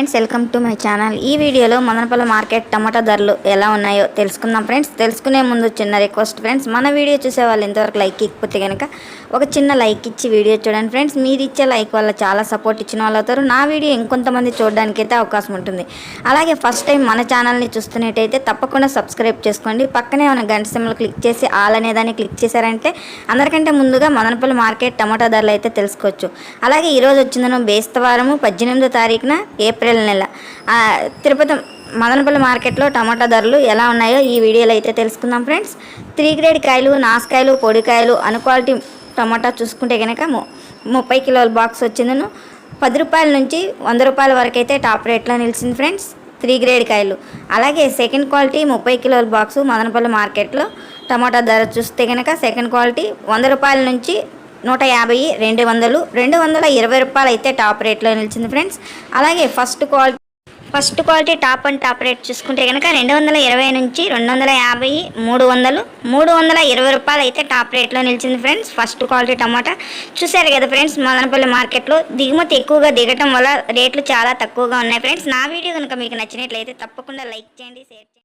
Friends welcome to my channel. ఈ వీడియోలో Madanapalle market టమాటా ధరలు ఎలా ఉన్నాయో తెలుసుకుందాం ఫ్రెండ్స్. తెలుసుకునే ముందు చిన్న రిక్వెస్ట్ ఫ్రెండ్స్ మన వీడియో చూసే వాళ్ళు ఇంతవరకు లైక్ ఇకపోతే కనుక ఒక చిన్న లైక్ ఇచ్చి వీడియో చూడండి ఫ్రెండ్స్. మీరు ఇచ్చే లైక్ వల్ల చాలా సపోర్ట్ ఇచ్చిన వాళ్ళు అవుతారు. నా వీడియో ఇంకొంతమంది చూడడానికి అయితే అవకాశం ఉంటుంది. అలాగే ఫస్ట్ టైం మన ఛానల్ని చూస్తున్నట్టయితే తప్పకుండా సబ్స్క్రైబ్ చేసుకోండి. పక్కనే ఉన్న గంట సింబల్ క్లిక్ చేసి ఆల్ అనేదాన్ని క్లిక్ చేశారంటే అందరికంటే ముందుగా మదనపల్లి మార్కెట్ టమాటా ధరలు అయితే తెలుసుకోవచ్చు. అలాగే ఈరోజు వచ్చిందను బేస్తవారము పద్దెనిమిదో తారీఖున ఏప్రిల్ నెల. తిరుపతి మదనపల్లి మార్కెట్లో టమాటా ధరలు ఎలా ఉన్నాయో ఈ వీడియోలో అయితే తెలుసుకుందాం ఫ్రెండ్స్. త్రీ గ్రేడ్ కాయలు నాసుకాయలు పొడికాయలు అను క్వాలిటీ టమాటా చూసుకుంటే కనుక ముప్పై కిలోల బాక్స్ వచ్చిందను. పది రూపాయల నుంచి వంద రూపాయల వరకు అయితే టాప్ రేట్లో నిలిచింది ఫ్రెండ్స్ త్రీ గ్రేడ్ కాయలు. అలాగే సెకండ్ క్వాలిటీ ముప్పై కిలోల బాక్సు మదనపల్లి మార్కెట్లో టమాటా ధర చూస్తే కనుక సెకండ్ క్వాలిటీ వంద రూపాయల నుంచి నూట యాభై రెండు వందలు రెండు వందల ఇరవై రూపాయలు అయితే టాప్ రేట్లో నిలిచింది ఫ్రెండ్స్. అలాగే first quality first quality top and top rate చూసుకుంటే కనుక రెండు వందల ఇరవై నుంచి రెండు వందల యాభై మూడు వందలు మూడు వందల ఇరవై రూపాయలు అయితే టాప్ రేట్లో నిలిచింది ఫ్రెండ్స్. ఫస్ట్ క్వాలిటీ టమాటా. చూశారు కదా ఫ్రెండ్స్ మదనపల్లి మార్కెట్లో దిగుమతి ఎక్కువగా దిగటం వల్ల రేట్లు చాలా తక్కువగా ఉన్నాయి ఫ్రెండ్స్. నా వీడియో కనుక మీకు నచ్చినట్లయితే తప్పకుండా లైక్ చేయండి షేర్ చేయండి.